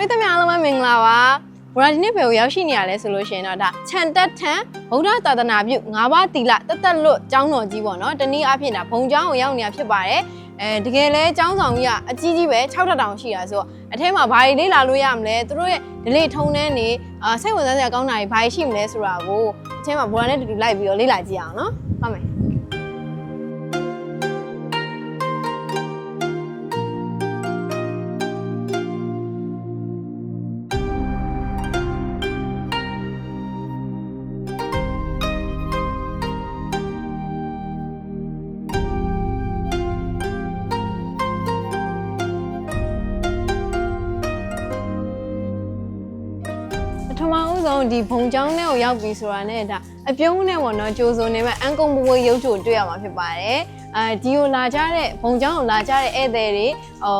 ပြည်သူများအားလုံးပဲမင်္ဂလာပါဘရာဒီနေ့ဘယ်ကိုရောက်ရှိနေရလဲဆိုလို့ရှိရင်တော့ဒါခြံတက်ထံဗုဒ္ဓသာသနာပြု၅ပါးတီလတက်တက်လွတ်ကျောင်းတော်ကြီးပေါ့နော်တနည်းအားဖြင့်ဒါဘုံကျောင်းကိုရောက်နေတာဖြစ်ပါတယ်အဲတကယ်လဲကျောင်းဆောင်ကြီးကအကြီးကြီးပဲ6တောင်ရှိတာဆိုတော့အထဲမှာဘာတွေလေ့လာလို့ရမလဲသူတို့ရဲ့ဒလေးထုံနှန်းနေအာစိတ်ဝင်စားစရာကောင်းတာတွေဘာတွေရှိမလဲဆိုတာကိုအထဲမှာဘရာနဲ့တူတူလိုက်ပြီးတော့လေ့လာကြည့်အောင်နော်ဟုတ်မယ် ပထမဦးဆုံးဒီဘုံကျောင်းထဲကိုရောက်ပြီဆိုတာနဲ့ဒါအပြုံးနဲ့ပေါ့နော်ကြိုးစုံနေမဲ့အန်ကုံဘဝရုပ်ချိုတွေ့ရမှာဖြစ်ပါတယ်အဲဒီကိုလာကြတဲ့ဘုံကျောင်းကိုလာကြတဲ့ဧည့်သည်တွေဟို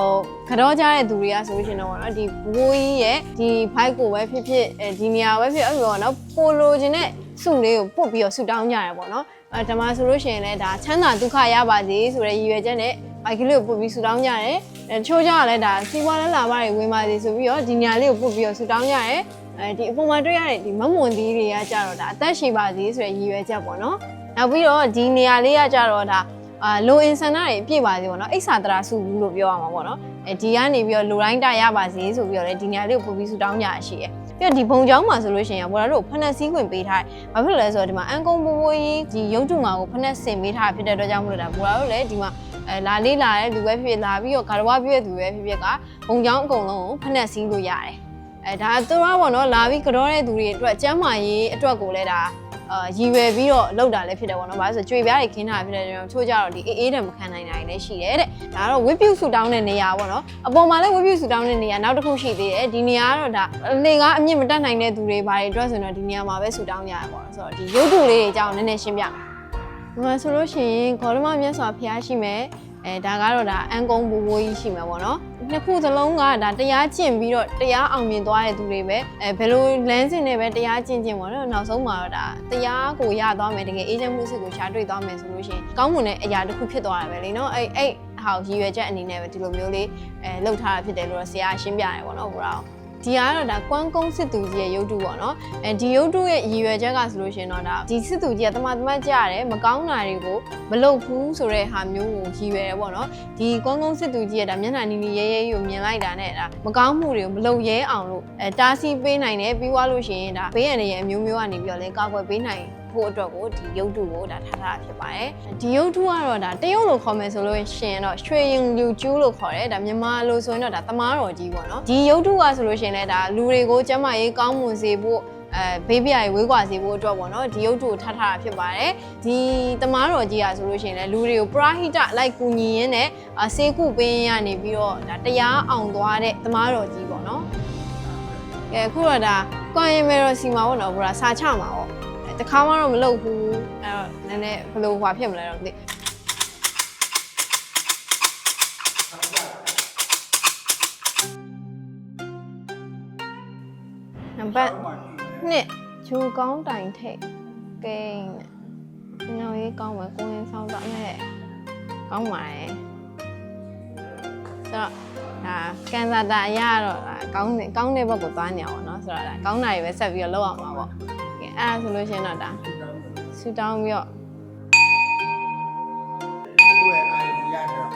ကတော့ကြတဲ့သူတွေကဆိုလို့ရှိရင်တော့ပေါ့နော်ဒီဘိုးကြီးရဲ့ဒီဘိုက်ကိုပဲဖြစ်ဖြစ်အဲဒီနေရာပဲဖြစ်အဲ့လိုပေါ့နော်ပိုလိုချင်တဲ့စုလေးကိုပုတ်ပြီးတော့ဆူတောင်းကြရတယ်ပေါ့နော်အဲဒါမှဆိုလို့ရှိရင်လည်းဒါချမ်းသာဒုက္ခရပါစေဆိုတဲ့ရည်ရွယ်ချက်နဲ့ဘိုက်ကလေးကိုပုတ်ပြီးဆူတောင်းကြတယ်အဲတချို့ကြကလည်းဒါစီးပွားလဲလာပါတွေဝင်ပါစေဆိုပြီးတော့ဒီနေရာလေးကိုပုတ်ပြီးတော့ဆူတောင်းကြတယ် အဲဒီအပေါ်မှာတွေ့ရတဲ့ဒီမမွန်သီးတွေကကြတော့ဒါအသက်ရှည်ပါစေဆိုတဲ့ရည်ရွယ်ချက်ပေါ့နော်။နောက်ပြီးတော့ဒီနေရာလေးကကြတော့ဒါအာလိုအင်ဆန္ဒတွေအပြည့်ပါစေပေါ့နော်။အိဆာတရာစုဘူးလို့ပြောရမှာပေါ့နော်။အဲဒီကနေပြီးတော့လိုတိုင်းတရပါစေဆိုပြီးတော့လေဒီနေရာလေးကိုပို့ပြီးဆူတောင်းကြရရှိတယ်။ပြီးတော့ဒီဘုံကျောင်းမှာဆိုလို့ရှိရင်ဘော်ဒါတို့ဖနက်စည်းခွင့်ပေးထားတယ်။ဘာဖြစ်လဲဆိုတော့ဒီမှာအန်ကုံပိုးပိုးကြီးဒီရုပ်တုငါကိုဖနက်ဆင်ပေးထားဖြစ်တဲ့အတွက်ကြောင့်မလို့ဒါဘော်ဒါတို့လည်းဒီမှာအဲလာလေးလာတဲ့လူပဲဖြစ်ဖြစ်လာပြီးတော့ဂါရဝပြည့်တဲ့သူပဲဖြစ်ဖြစ်ကဘုံကျောင်းအကုန်လုံးကိုဖနက်စည်းလို့ရတယ်။ အဲဒါသူကပေါ့နော်လာပြီးကြောတဲ့သူတွေအတွက်ကျမ်းမာရေးအတွက်ကိုလည်းဒါအာရည်ရွယ်ပြီးတော့လောက်တာလည်းဖြစ်တယ်ပေါ့နော်။ဘာလို့လဲဆိုကြွေပြားတွေခင်းတာဖြစ်တဲ့ကြောင့်ချို့ကြတော့ဒီအေးအေးတယ်မခံနိုင်တာတွေလည်းရှိတယ်တဲ့။ဒါကတော့ဝိပြုဆူတောင်းတဲ့နေရာပေါ့နော်။အပေါ်မှာလည်းဝိပြုဆူတောင်းတဲ့နေရာနောက်တစ်ခုရှိသေးတယ်။ဒီနေရာကတော့ဒါလေကားအမြင့်မတက်နိုင်တဲ့သူတွေဘာတွေအတွက်ဆိုတော့ဒီနေရာမှာပဲဆူတောင်းကြရပေါ့။ဆိုတော့ဒီရုပ်တုလေးတွေအကြောင်းနည်းနည်းရှင်းပြမယ်။ဒီမှာဆိုလို့ရှိရင်ခေါ်တော်မမြတ်စွာဘုရားရှိမယ်။အဲဒါကတော့ဒါအန်ကုံဘူဘိုးကြီးရှိမှာပေါ့နော် နှစ်ခုစလုံးကဒါတရားကျင့်ပြီးတော့တရားအောင်မြင်သွားတဲ့သူတွေပဲအဲဘယ်လိုလမ်းစဉ်နဲ့ပဲတရားကျင့်ကျင့်ပေါ့နော်နောက်ဆုံးမှာတော့ဒါတရားကိုရသွားမယ်တကယ်အေးချမ်းမှုစစ်ကိုရှာတွေ့သွားမယ်ဆိုလို့ရှိရင်ကောင်းမွန်တဲ့အရာတစ်ခုဖြစ်သွားတာပဲလေနော်အဲ့အဲ့ဟာကိုရည်ရွယ်ချက်အနေနဲ့ပဲဒီလိုမျိုးလေးအဲလှုပ်ထားတာဖြစ်တယ်လို့တော့ဆရာရှင်းပြရတယ်ပေါ့နော်ဘုရား ဒီကတော့ဒါကွမ်းကုန်းစစ်သူကြီးရဲ့ရုပ်တုပေါ့နော်အဲဒီရုပ်တုရဲ့ရည်ရွယ်ချက်ကဆိုလို့ရှိရင်တော့ဒါဒီစစ်သူကြီးကတမန်တမတ်ကြရတယ်မကောင်းတာတွေကိုမလုပ်ဘူးဆိုတဲ့ဟာမျိုးကိုရည်ရွယ်တယ်ပေါ့နော်ဒီကွမ်းကုန်းစစ်သူကြီးရဲ့ဒါမျက်နှာနီနီရဲရဲကိုမြင်လိုက်တာနဲ့ဒါမကောင်းမှုတွေကိုမလုပ်ရဲအောင်လို့အဲတားဆီးပေးနိုင်တယ်ပြီးွားလို့ရှိရင်ဒါဘေးရန်တွေရဲ့အမျိုးမျိုးကနေပြီးတော့လဲကာကွယ်ပေးနိုင် ဖို့အတွက်ကိုဒီရုပ်တုကိုဒါထားထားတာဖြစ်ပါတယ်ဒီရုပ်တုကတော့ဒါတရုပ်လို့ခေါ်မယ်ဆိုလို့ရှိရင်တော့ရွှေရင်လူကျူးလို့ခေါ်တယ်ဒါမြန်မာလို့ဆိုရင်တော့ဒါသမားတော်ကြီးပေါ့နော်ဒီရုပ်တုကဆိုလို့ရှိရင်လည်းဒါလူတွေကိုကျန်းမာရေးကောင်းမွန်စေဖို့အဲဘေးပြားရေဝေးကွာစေဖို့အတွက်ပေါ့နော်ဒီရုပ်တုကိုထားထားတာဖြစ်ပါတယ်ဒီသမားတော်ကြီးอ่ะဆိုလို့ရှိရင်လည်းလူတွေကိုပရာဟိတလိုက်ကူညီရင်းနဲ့အာစေကုပေးရင်းကနေပြီးတော့ဒါတရားအောင်သွားတဲ့သမားတော်ကြီးပေါ့နော်ကဲအခုတော့ဒါကွန်ရင်မဲတော့စီမှာပေါ့နော်ဘုရားစာချမှာပေါ့ အဲတခါမှတော့မလုပ်ဘူးအဲ့တော့နည်းနည်းဘယ်လိုဟွာဖြစ်မလဲတော့မသိ နံပါတ်1ဂျူကောင်းတိုင်ထိတ်ကိန်းတဲ့ကျွန်တော်ရေးကောင်းမယ်ကိုရင်ဆောင်တော့မဲ့ကောင်းပါတယ်ဆိုတော့ဒါကန်စာတာအရတော့ဒါကောင်းတယ်ကောင်းတဲ့ဘက်ကိုသွားနေအောင်เนาะဆိုတော့ဒါကောင်းတာတွေပဲဆက်ပြီးတော့လုပ်အောင်ပါပေါ့ကဲ အဲ့ဒါဆိုလို့ရှိရင်တော့ဒါဆူတောင်းပြီးတော့ကိုယ့်ရဲ့အာရုံရတော့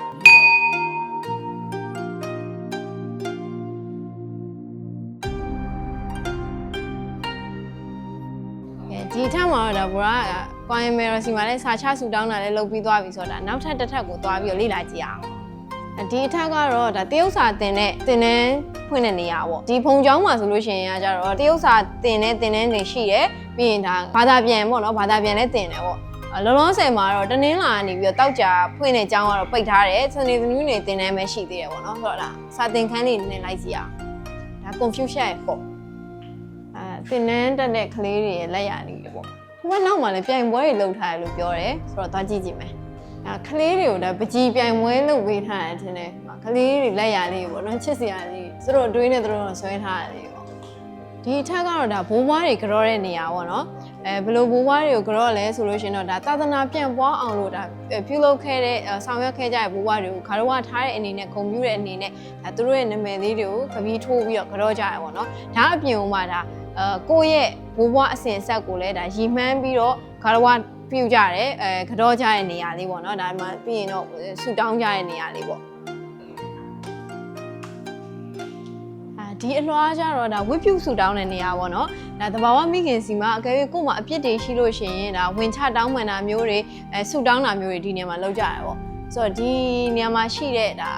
ကဲဒီထက်မှာတော့ဒါဘရာကွန်ရင်မဲရစီမှာလည်းစာချဆူတောင်းတာလည်းလုပ်ပြီးသွားပြီဆိုတော့ဒါနောက်ထပ်တစ်ထပ်ကိုသွားပြီးတော့လေ့လာကြည့်အောင်ဒီအထက်ကတော့ဒါတရုတ်စာတင်တဲ့တင်တန်း ဖွင့်တဲ့နေရာပေါ့ဒီဖုံချောင်းမှာဆိုလို့ရှိရင်ကကြတော့တရုတ်စာတင်တဲ့တင်တန်းတွေရှိတယ်ပြီးရင်ဒါဘာသာပြန်ပေါ့နော်ဘာသာပြန်လည်းတင်တယ်ပေါ့လောလောဆယ်မှာတော့တနင်္လာကနေပြီးတော့တောက်ကြဖွင့်တဲ့ကျောင်းကတော့ပိတ်ထားတယ်စနေသမီးတွေတင်တန်းပဲရှိသေးတယ်ပေါ့နော်ဆိုတော့ဒါစာတင်ခန်းလေးနည်းနည်းလိုက်ကြည့်အောင်ဒါ confusion ရဲ့ပေါ့အဲတင်တန်းတက်တဲ့ကလေးတွေရဲ့လက်ရလေးတွေပေါ့ဟိုကနောက်မှာလည်းပြိုင်ပွဲတွေလုပ်ထားတယ်လို့ပြောတယ်ဆိုတော့သွားကြည့်ကြည့်မယ်အဲကလေးတွေကိုဒါပကြီးပြိုင်ပွဲလုပ်ပေးထားတယ်ထင်တယ်။ကလေးတွေလက်ရလေးပေါ့နော်ချစ်စရာလေး သူတို့တွေးနေသူတို့ဆွဲထားတယ်လေးပေါ့။ဒီအထက်ကတော့ဒါဘိုးဘွားတွေကြောတဲ့နေရာပေါ့နော်။အဲဘယ်လိုဘိုးဘွားတွေကိုကြော့လဲဆိုလို့ရှရင်တော့ဒါသာသနာပြန့်ပွားအောင်လို့ဒါအဲပြုလုပ်ခဲ့တဲ့အဲဆောင်ရွက်ခဲ့ကြတဲ့ဘိုးဘွားတွေကိုခါတော့ထားတဲ့အနေနဲ့ဂုဏ်ပြုတဲ့အနေနဲ့ဒါသူတို့ရဲ့နာမည်လေးတွေကိုခပြီးထိုးပြီးတော့ကြော့ကြရပါတော့။ဒါအပြင်ဥမှာဒါအဲကိုယ့်ရဲ့ဘိုးဘွားအစဉ်အဆက်ကိုလည်းဒါရီမှန်းပြီးတော့ခါတော့ပြုကြတယ်အဲကြော့ကြတဲ့နေရာလေးပေါ့နော်ဒါမှပြီးရင်တော့ဆူတောင်းကြတဲ့နေရာလေးပေါ့ ဒီအလွှားကြတော့ဒါဝိပုစုတောင်းတဲ့နေရာပေါ့နော်ဒါတဘာဝမိခင်စီမှာအကယ်၍ကို့မှာအပြစ်တွေရှိလို့ရှိရင်ဒါဝင်ချတောင်းပန်တာမျိုးတွေအဲစုတောင်းတာမျိုးတွေဒီနေရာမှာလောက်ကြရပေါ့ဆိုတော့ဒီနေရာမှာရှိတဲ့ဒါ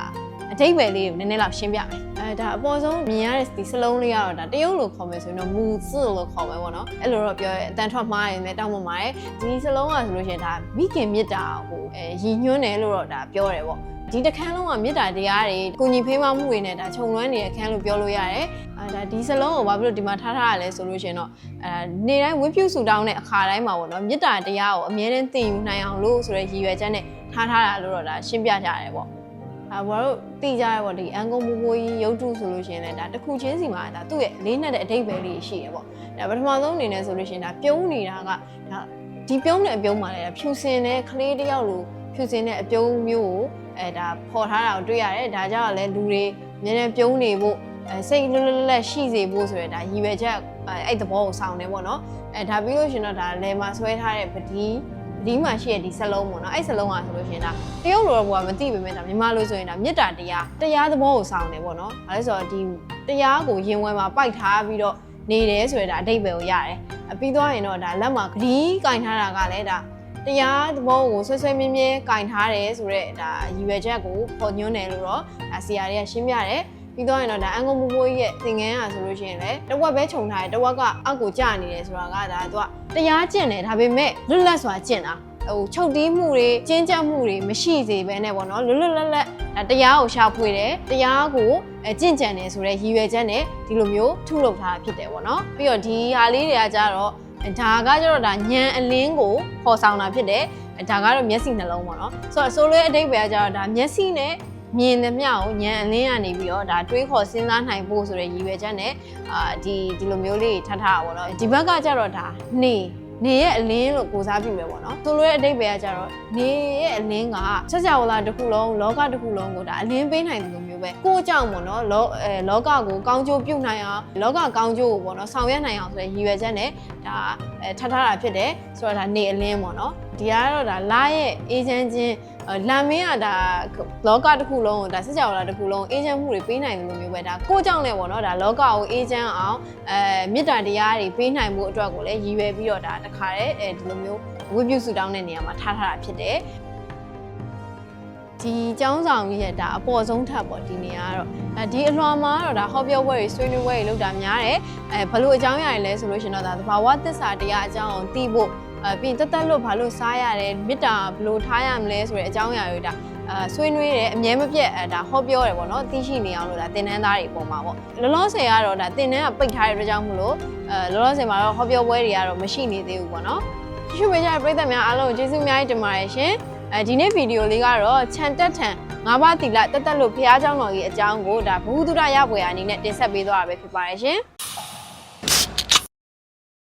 အတိတ်ပဲလေးကိုနည်းနည်းလောက်ရှင်းပြမယ် အဲဒါအပေါ်ဆုံးမြင်ရတဲ့ဒီစလုံးလေးကတော့ဒါတရုပ်လို့ခေါ်မယ်ဆိုရင်တော့မူဇစ်လို့ခေါ်မယ်ပေါ့နော်အဲ့လိုတော့ပြောရဲအတန်ထွက်မှားရင်လည်းတောင်းပန်ပါတယ်ဒီစလုံးကဆိုလို့ရှိရင်ဒါမိခင်မြတ်တာကိုအဲရည်ညွှန်းတယ်လို့တော့ဒါပြောတယ်ပေါ့ဒီတစ်ခန်းလုံးကမေတ္တာတရားတွေကိုညီဖေးမမှုတွေနဲ့ဒါခြုံလွှမ်းနေတဲ့ခန်းလို့ပြောလို့ရတယ်။အဲဒါဒီစလုံးကိုဘာဖြစ်လို့ဒီမှာထားထားရလဲဆိုလို့ရှရင်တော့အဲနေတိုင်းဝိပုစုတောင်းတဲ့အခါတိုင်းမှာပေါ့နော်မေတ္တာတရားကိုအမြဲတမ်းသိယူနိုင်အောင်လို့ဆိုတဲ့ရည်ရွယ်ချက်နဲ့ထားထားတာလို့တော့ဒါရှင်းပြကြရတယ်ပေါ့။ အဲဘာလို့သိကြရပေါ့ဒီအန်ကုံမူမူကြီးရုပ်တုဆိုလို့ရှရင်လည်းဒါတစ်ခုချင်းစီမှာဒါသူ့ရဲ့လေးနဲ့တဲ့အတိတ်ပဲလေးရှိတယ်ပေါ့။ဒါပထမဆုံးအနေနဲ့ဆိုလို့ရှရင်ဒါပြုံးနေတာကဒါဒီပြုံးတဲ့အပြုံးမှာလည်းဒါဖြူစင်တဲ့ကလေးတစ်ယောက်လိုဖြူစင်တဲ့အပြုံးမျိုးကိုအဲဒါဖော်ထားတာကိုတွေ့ရတယ်ဒါကြောင့်လည်းလူတွေနည်းနည်းပြုံးနေဖို့အဲစိတ်လွတ်လွတ်လပ်လပ်ရှိစေဖို့ဆိုရယ်ဒါရည်ရွယ်ချက်အဲအဲ့သဘောကိုစောင့်နေပေါ့နော်အဲဒါပြီးလို့ရှရင်တော့ဒါလဲမှာဆွဲထားတဲ့ပဒီပ ဒီမှာရှိရဒီစလုံးပေါ့နော်အဲ့စလုံးကဆိုလို့ရှရင်ဒါတရုတ်လိုတော့ဘာမသိပေမဲ့ဒါမြန်မာလိုဆိုရင်ဒါမေတ္တာတရားတရားသဘောကိုစောင့်နေပေါ့နော်အဲဒါဆိုတော့ဒီတရားကိုရင်ဝယ်မှာပိုက်ထားပြီးတော့နေတယ်ဆိုရယ်ဒါအတိတ်ပဲကိုရတယ်အပြီးသွားရင်တော့ဒါလက်မှာဂရီးကင်ထားတာကလည်းဒါတရားသဘောကိုဆွဆွဲမြဲမြဲကင်ထားတယ်ဆိုတော့ဒါရည်ရွယ်ချက်ကိုပေါ်ညွှန်းတယ်လို့တော့ဒါဆရာတွေကရှင်းပြတယ်ပြီးတော့ရင်တော့ဒါအန်ကုံမမိုးကြီးရဲ့သင်ငန်းอ่ะဆိုလို့ရှိရင်လည်းတဝက်ပဲခြုံထားတယ်တဝက်ကအောက်ကိုကျနေတယ်ဆိုတာကဒါသူက တရားကျင့်တယ်ဒါပေမဲ့လွတ်လပ်စွာကျင့်တာဟိုချုပ်တီးမှုတွေကျင်းကျပ်မှုတွေမရှိစေဘဲနဲ့ပေါ့နော်လွတ်လွတ်လပ်လပ်ဒါတရားကိုရှာဖွေတယ်တရားကိုအဲကျင့်ကြံတယ်ဆိုတော့ရည်ရွယ်ချက်နဲ့ဒီလိုမျိုးထုလုပ်ထားတာဖြစ်တယ်ပေါ့နော်ပြီးတော့ဒီဟာလေးတွေကကြတော့ဒါကကျတော့ဒါညံအလင်းကိုပေါ်ဆောင်တာဖြစ်တယ်ဒါကတော့မျက်စိနှလုံးပေါ့နော်ဆိုတော့ဆိုလိုရဲ့အတိတ်ပဲကကျတော့ဒါမျက်စိနဲ့ မြင်သမျှကိုညံအလင်းကနေပြီးတော့ဒါတွေးခေါ်စဉ်းစားနိုင်ဖို့ဆိုတဲ့ရည်ရွယ်ချက်နဲ့အာဒီဒီလိုမျိုးလေးထားထားတာပေါ့နော်ဒီဘက်ကကျတော့ဒါနေနေရဲ့အလင်းလို့ကိုစားပြုမယ်ပေါ့နော်ဆိုလိုရဲ့အတိတ်ပဲကကျတော့နေရဲ့အလင်းကဆက်ကြဝဠာတစ်ခုလုံးလောကတစ်ခုလုံးကိုဒါအလင်းပေးနိုင်တယ်လို့မျိုးပဲကိုကြောင့်ပေါ့နော်လောအဲလောကကိုကောင်းကျိုးပြုနိုင်အောင်လောကကောင်းကျိုးကိုပေါ့နော်ဆောင်ရွက်နိုင်အောင်ဆိုတဲ့ရည်ရွယ်ချက်နဲ့ဒါအဲထပ်ထားတာဖြစ်တယ်ဆိုတော့ဒါနေအလင်းပေါ့နော်ဒီကတော့ဒါလာရဲ့အေဂျင့်ချင်း လမ်းမင်းကဒါလောကတစ်ခုလုံးကိုဒါစစ်ကြောလာတစ်ခုလုံးအေဂျင့်မှုတွေပေးနိုင်တယ်လို့မျိုးပဲဒါကိုကြောင့်လည်းပေါ့နော်ဒါလောကကိုအေဂျင့်အောင်အဲမေတ္တာတရားတွေပေးနိုင်မှုအတွက်ကိုလည်းရည်ရွယ်ပြီးတော့ဒါတခါတည်းအဲဒီလိုမျိုးဝိပုစုတောင်းတဲ့နေရာမှာထားထားတာဖြစ်တယ်ဒီចောင်းဆောင်ကြီးရဲ့ဒါအပေါ်ဆုံးထပ်ပေါ့ဒီနေရာကတော့အဲဒီအလွှာမှာကတော့ဒါဟောပြောပွဲတွေဆွေးနွေးပွဲတွေလုပ်တာများတယ်အဲဘလို့အကြောင်းအရာတွေလဲဆိုလို့ရှင်တော့ဒါသဘာဝသစ္စာတရားအကြောင်းအောင်သိဖို့အဲ ပြီးရင်တက်တက်လို့ဘာလို့စားရတယ်မေတ္တာဘလို့ထားရမလဲဆိုတဲ့အကြောင်းအရာတွေဒါအဲဆွေးနွေးတယ်အမြဲမပြတ်အဲဒါဟောပြောတယ်ပေါ့နော်သိရှိနေအောင်လို့ဒါသင်တန်းသားတွေပုံမှာပေါ့လောလောဆယ်ကတော့ဒါသင်တန်းကပိတ်ထားတဲ့အတွက်ကြောင့်မလို့အဲလောလောဆယ်မှာတော့ဟောပြောပွဲတွေကတော့မရှိနေသေးဘူးပေါ့နော်ကြည့်ရှုပေးကြတဲ့ပရိသတ်များအားလုံးကိုကျေးဇူးအများကြီးတင်ပါတယ်ရှင် အဲဒီနေ့ဗီဒီယိုလေးကတော့ခြံတက်ထံငါးပါးတီလာတက်တက်လို့ဖះเจ้าတော်ကြီးအကြောင်းကိုဒါဘူးသူရရပွဲအနေနဲ့တင်ဆက်ပေးသွားတာပဲဖြစ်ပါတယ်ရှင်။